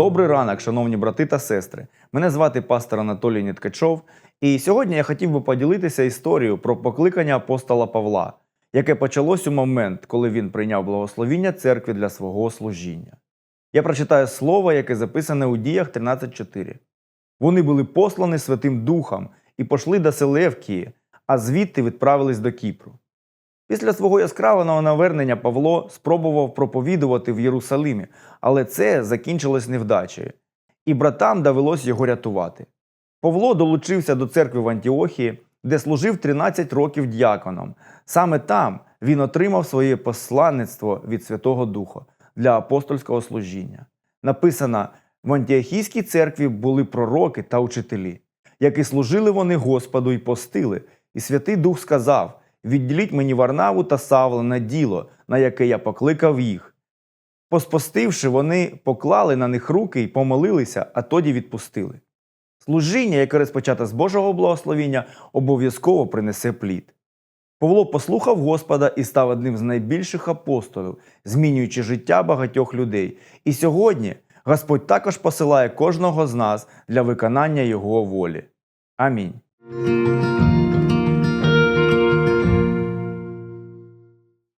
Добрий ранок, шановні брати та сестри. Мене звати пастор Анатолій Ніткачов, і сьогодні я хотів би поділитися історією про покликання апостола Павла, яке почалось у момент, коли він прийняв благословіння церкви для свого служіння. Я прочитаю слово, яке записане у діях 13.4. Вони були послані Святим Духом і пішли до Селевкії, а звідти відправились до Кіпру. Після свого яскравого навернення Павло спробував проповідувати в Єрусалимі, але це закінчилось невдачею, і братам довелось його рятувати. Павло долучився до церкви в Антіохії, де служив 13 років діаконом. Саме там він отримав своє посланництво від Святого Духа для апостольського служіння. Написано: в Антіохійській церкві були пророки та учителі, які служили вони Господу і постили, і Святий Дух сказав: Відділіть мені Варнаву та Савла на діло, на яке я покликав їх. Поспостивши, вони поклали на них руки і помолилися, а тоді відпустили. Служіння, яке розпочато з Божого благословіння, обов'язково принесе плід. Павло послухав Господа і став одним з найбільших апостолів, змінюючи життя багатьох людей. І сьогодні Господь також посилає кожного з нас для виконання Його волі. Амінь.